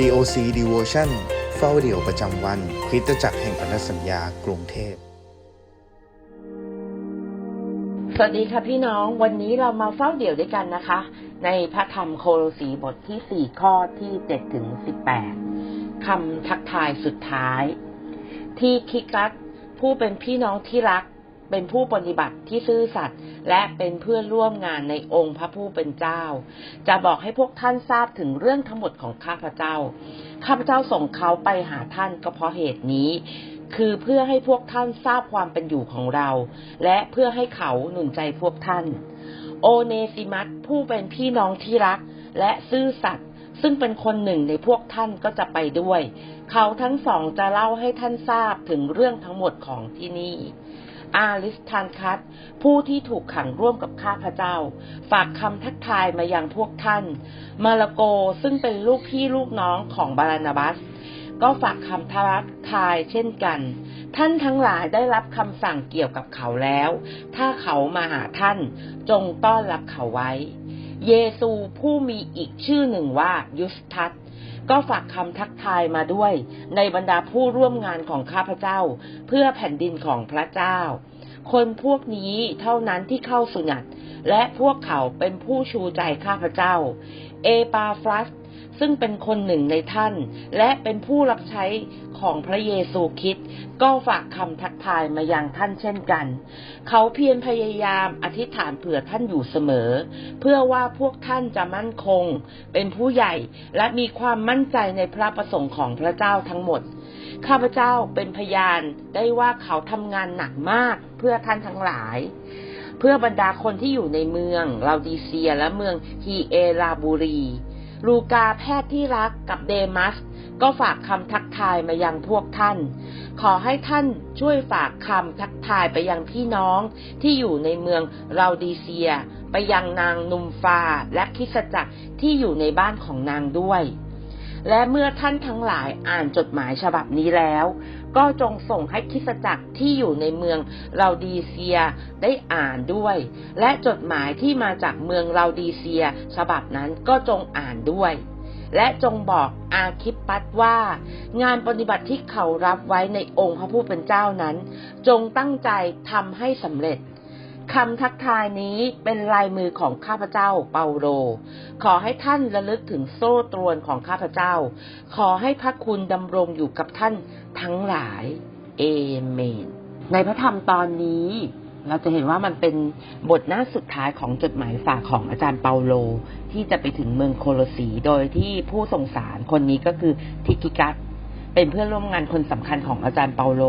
COC Devotion เฝ้าเดี่ยวประจำวัน คริสตจักรแห่งพันธสัญญากรุงเทพ สวัสดีค่ะพี่น้อง วันนี้เรามาเฝ้าเดี่ยวด้วยกันนะคะ ในพระธรรมโคโลสีบทที่ 4 ข้อที่7ถึง18คำทักทายสุดท้าย ที่คิกัสผู้เป็นพี่น้องที่รัก เป็นผู้ปฏิบัติที่ซื่อสัตย์ และเป็นเพื่อนร่วมงานในองค์พระผู้เป็นเจ้า จะบอกให้พวกท่านทราบถึงเรื่องทั้งหมดของข้าพเจ้า ข้าพเจ้าส่งเขาไปหาท่านก็เพราะเหตุนี้ คือเพื่อให้พวกท่านทราบความเป็นอยู่ของเรา และเพื่อให้เขาหนุนใจพวกท่าน โอเนซิมัสผู้เป็นพี่น้องที่รัก และซื่อสัตย์ซึ่งเป็นคนหนึ่งในพวกท่านก็จะไปด้วย เขาทั้งสองจะเล่าให้ท่านทราบถึงเรื่องทั้งหมดของที่นี่ อาลิสทานคัตผู้ที่ถูกขังร่วมกับข้าพเจ้า ฝากคำทักทายมายังพวกท่าน มาลโกซึ่งเป็นลูกพี่ลูกน้องของบารานาบัส ก็ฝากคำทักทายเช่นกัน ท่านทั้งหลายได้รับคำสั่งเกี่ยวกับเขาแล้ว ถ้าเขามาหาท่าน จงต้อนรับเขาไว้ เยซูผู้มีอีกชื่อหนึ่งว่ายุสทัส ก็ฝากคำทักทายมาด้วย ในบรรดาผู้ร่วมงานของข้าพเจ้า เพื่อแผ่นดินของพระเจ้า คนพวกนี้เท่านั้นที่เข้าสุนัตและพวกเขาเป็นผู้ชูใจข้าพเจ้า เอปาฟรัส ซึ่งเป็นคนหนึ่งในท่าน และเป็นผู้รับใช้ของพระเยซูคริสต์ก็ฝากคำทักทายมายังท่านเช่นกัน เขาเพียรพยายามอธิษฐานเผื่อท่านอยู่เสมอ เพื่อว่าพวกท่านจะมั่นคง เป็นผู้ใหญ่และมีความมั่นใจในพระประสงค์ของพระเจ้าทั้งหมดข้าพเจ้าเป็นพยานได้ว่าเขาทำงานหนักมากเพื่อท่านทั้งหลาย เพื่อบรรดาคนที่อยู่ในเมืองลาวดีเซียและเมืองฮีเอราบูรี ลูกาแพทย์ที่รักกับเดมัส ก็ฝากคำทักทายมายังพวกท่าน ขอให้ท่านช่วยฝากคำทักทายไปยังพี่น้องที่อยู่ในเมืองลาวดีเซีย ไปยังนางนุมฟาและคิสจักรที่อยู่ในบ้านของนางด้วย และเมื่อท่านทั้งหลายอ่านจดหมายฉบับนี้แล้ว ก็จงส่งให้คิสจักรที่อยู่ในเมืองลาวดีเซียได้อ่านด้วย และจดหมายที่มาจากเมืองลาวดีเซีย ฉบับนั้นก็จงอ่านด้วย และจงบอกอาคิปปัตว่า งานปฏิบัติที่เขารับไว้ในองค์พระผู้เป็นเจ้านั้น จงตั้งใจทำให้สำเร็จ คำทักทายนี้เป็นลายมือของข้าพเจ้าเปาโล ขอให้ท่านระลึกถึงโซ่ตรวนของข้าพเจ้า ขอให้พระคุณดำรงอยู่กับท่านทั้งหลาย เอเมน ในพระธรรมตอนนี้ เราจะเห็นว่ามันเป็นบทหน้าสุดท้ายของจดหมายฝากของอาจารย์เปาโล ที่จะไปถึงเมืองโคโลสีโดยที่ผู้ส่งสารคนนี้ก็คือทิกิกัสเป็นเพื่อนร่วมงานคนสำคัญของอาจารย์เปาโล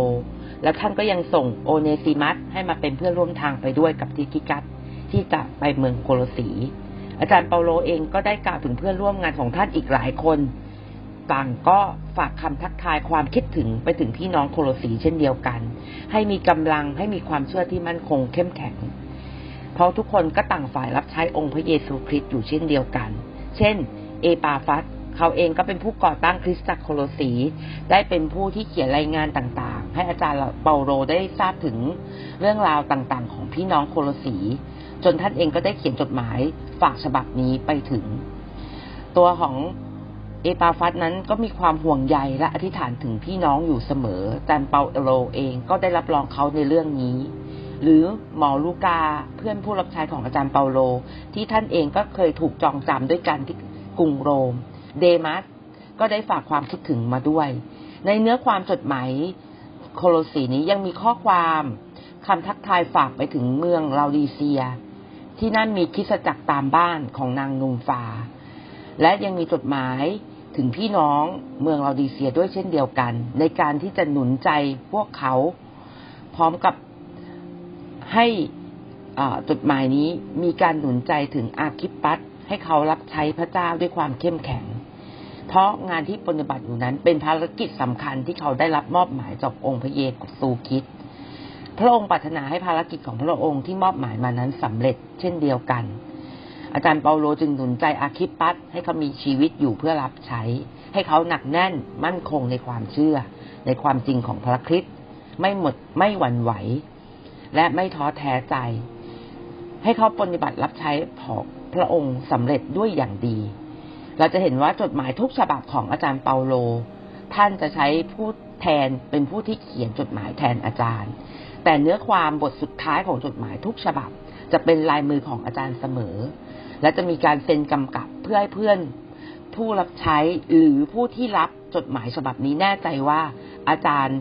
และท่านก็ยังส่งโอเนซิมัสให้มาเป็นเพื่อนร่วมทางไปด้วยกับทิกิกัสที่จะไปเมืองโคโลสีอาจารย์เปาโลเองก็ได้กล่าวถึงเพื่อนร่วมงานของท่านอีกหลายคน ต่างก็ฝากคำทักทายความคิดถึงไปถึงพี่น้องโคโลสีเช่นเดียวกัน ให้มีกำลังให้มีความเชื่อที่มั่นคงเข้มแข็ง เพราะทุกคนก็ต่างฝ่ายรับใช้องค์พระเยซูคริสต์อยู่เช่นเดียวกัน เช่น เอปาฟัส เขาเองก็เป็นผู้ก่อตั้งคริสตจักรโคโลสี ได้เป็นผู้ที่เขียนรายงานต่างๆ ให้อาจารย์เปาโลได้ทราบถึงเรื่องราวต่างๆ ของพี่น้องโคโลสี จนท่านเองก็ได้เขียนจดหมายฝากฉบับนี้ไปถึง ตัวของเอปาฟัสนั้นก็มีความห่วงใยและอธิษฐานถึงพี่น้องอยู่เสมออาจารย์เปาโลเองก็ได้รับรองเขาในเรื่องนี้ หรือหมอลูกาเพื่อนผู้รับใช้ของอาจารย์เปาโล ที่ท่านเองก็เคยถูกจองจำด้วยกันที่กรุงโรม เดมัสก็ได้ฝากความคิดถึงมาด้วย ในเนื้อความจดหมายโคโลสีนี้ยังมีข้อความคำทักทายฝากไปถึงเมืองลาวดีเซีย ที่นั่นมีคิสจักรตามบ้านของนางนุมฟา และยังมีจดหมายถึงพี่น้องเมืองลาวดีเซียด้วยเช่นเดียวกัน ในการที่จะหนุนใจพวกเขา พร้อมกับให้จดหมายนี้มีการหนุนใจถึงอาคิปปัสให้เขารับใช้พระเจ้าด้วยความเข้มแข็ง เพราะงานที่ปฏิบัติอยู่นั้น เป็นภารกิจสำคัญที่เขาได้รับมอบหมายจากองค์พระเยซูคริสต์พระองค์ปรารถนาให้ภารกิจของพระองค์ที่มอบหมายมานั้นสำเร็จเช่นเดียวกัน อาจารย์เปาโลจึงหนุนใจอาคิปปัสให้เขามีชีวิตอยู่เพื่อรับใช้ ให้เขาหนักแน่นมั่นคงในความเชื่อ ในความจริงของพระคริสต์ไม่หมดไม่หวั่นไหว และไม่ท้อแท้ใจ ให้เขาปฏิบัติรับใช้ของพระองค์สำเร็จด้วยอย่างดี เราจะเห็นว่าจดหมายทุกฉบับของอาจารย์เปาโล ท่านจะใช้ผู้แทนเป็นผู้ที่เขียนจดหมายแทนอาจารย์ แต่เนื้อความบทสุดท้ายของจดหมายทุกฉบับ จะเป็นลายมือของอาจารย์เสมอ และจะมีการเซ็นกำกับเพื่อให้เพื่อน ผู้รับใช้หรือผู้ที่รับจดหมายฉบับนี้แน่ใจว่า อาจารย์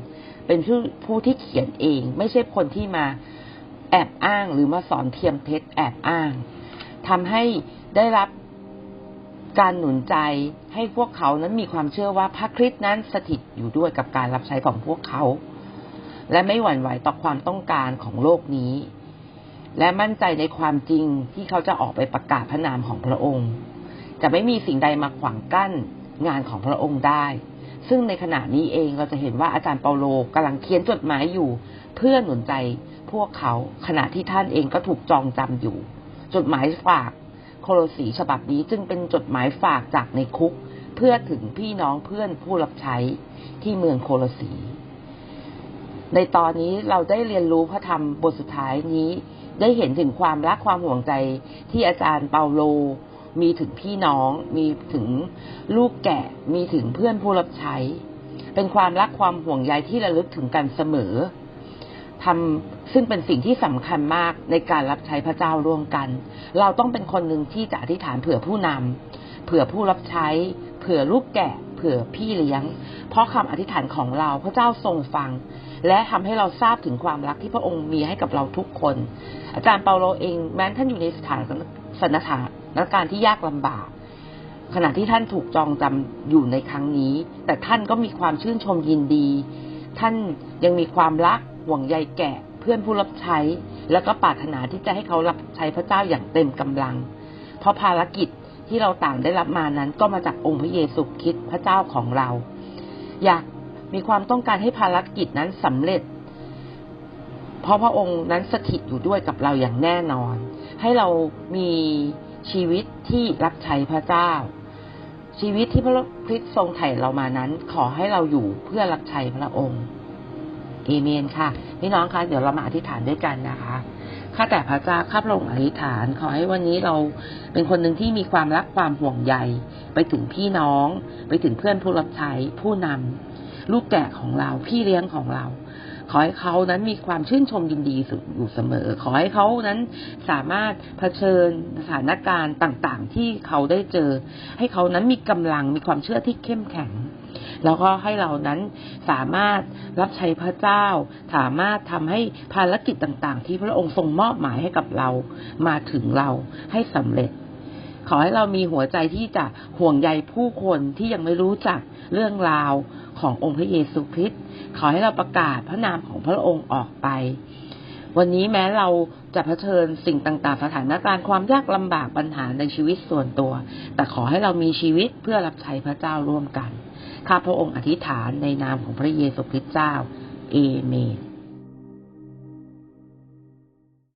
เป็นผู้ผู้ที่เขียนเอง ไม่ใช่คนที่มาแอบอ้างหรือมาสอนเทียมเท็จแอบอ้างทำให้ได้รับ การหนุนใจให้พวกเขานั้นมีความเชื่อว่าพระคริสต์นั้นสถิตอยู่ด้วยกับการรับใช้ของพวกเขา และไม่หวั่นไหวต่อความต้องการของโลกนี้ และมั่นใจในความจริงที่เขาจะออกไปประกาศพระนามของพระองค์ จะไม่มีสิ่งใดมาขวางกั้นงานของพระองค์ได้ ซึ่งในขณะนี้เองเราจะเห็นว่าอาจารย์เปาโลกำลังเขียนจดหมายอยู่ เพื่อหนุนใจพวกเขาขณะที่ท่านเองก็ถูกจองจำอยู่ จดหมายฝาก โคโลสีฉบับนี้จึงเป็นจดหมายฝากจากในคุก เพื่อถึงพี่น้องเพื่อนผู้รับใช้ที่เมืองโคโลสี ในตอนนี้เราได้เรียนรู้พระธรรมบทสุดท้ายนี้ ได้เห็นถึงความรักความห่วงใจที่อาจารย์เปาโล มีถึงพี่น้อง มีถึงลูกแกะ มีถึงเพื่อนผู้รับใช้ เป็นความรักความห่วงใยที่ระลึกถึงกันเสมอ ทำซึ่งเป็นสิ่งที่สำคัญมากในการรับใช้พระเจ้าร่วมกัน เราต้องเป็นคนหนึ่งที่จะอธิษฐานเผื่อผู้นำเผื่อผู้รับใช้ เผื่อลูกแกะ เผื่อพี่เลี้ยง เพราะคำอธิษฐานของเราพระเจ้าทรงฟัง และทำให้เราทราบถึงความรักที่พระองค์มีให้กับเราทุกคน อาจารย์เปาโลเองแม้ท่านอยู่ในสถานสถานการณ์ที่ยากลำบากขณะที่ท่านถูกจองจำอยู่ในครั้งนี้ แต่ท่านก็มีความชื่นชมยินดี ท่านยังมีความรัก ห่วงใยแก่เพื่อนผู้รับใช้ แล้วก็ปรารถนาที่จะให้เขารับใช้พระเจ้าอย่างเต็มกำลัง เพราะภารกิจที่เราต่างได้รับมานั้นก็มาจากองค์พระเยซูคริสต์พระเจ้าของเรา อยากมีความต้องการให้ภารกิจนั้นสำเร็จ เพราะพระองค์นั้นสถิตอยู่ด้วยกับเราอย่างแน่นอน ให้เรามีชีวิตที่รับใช้พระเจ้า ชีวิตที่พระคริสต์ทรงไถ่เรามานั้น ขอให้เราอยู่เพื่อรับใช้พระองค์ อเมนค่ะพี่น้องคะเดี๋ยวเรามาอธิษฐานด้วยกันนะคะข้าแต่พระเจ้าข้าพระองค์อธิษฐานขอให้วันนี้เราเป็นคนหนึ่งที่มีความรักความห่วงใยไปถึงพี่น้อง ไปถึงเพื่อนผู้รับใช้ผู้นำลูกแกะของเราพี่เลี้ยงของเรา ขอให้เขานั้นมีความชื่นชมยินดีอยู่เสมอ ขอให้เขานั้นสามารถเผชิญสถานการณ์ต่างๆ ที่เขาได้เจอ ให้เขานั้นมีกำลังมีความเชื่อที่เข้มแข็ง แล้วก็ให้เรานั้นสามารถรับใช้พระเจ้า สามารถทำให้ภารกิจต่างๆ ที่พระองค์ทรงมอบหมายให้กับเรามาถึงเราให้สำเร็จ ขอให้เรามีหัวใจที่จะห่วงใยผู้คนที่ยังไม่รู้จักเรื่องราวขององค์พระเยซูคริสต์ขอให้เราประกาศพระนามของพระองค์ออกไป วันนี้แม้เราจะเผชิญสิ่งต่างๆ สถานการณ์ความยากลำบากปัญหาในชีวิตส่วนตัว แต่ขอให้เรามีชีวิตเพื่อรับใช้พระเจ้าร่วมกัน ข้าพระองค์อธิษฐานในนามของพระเยซูคริสต์เจ้า เอเมน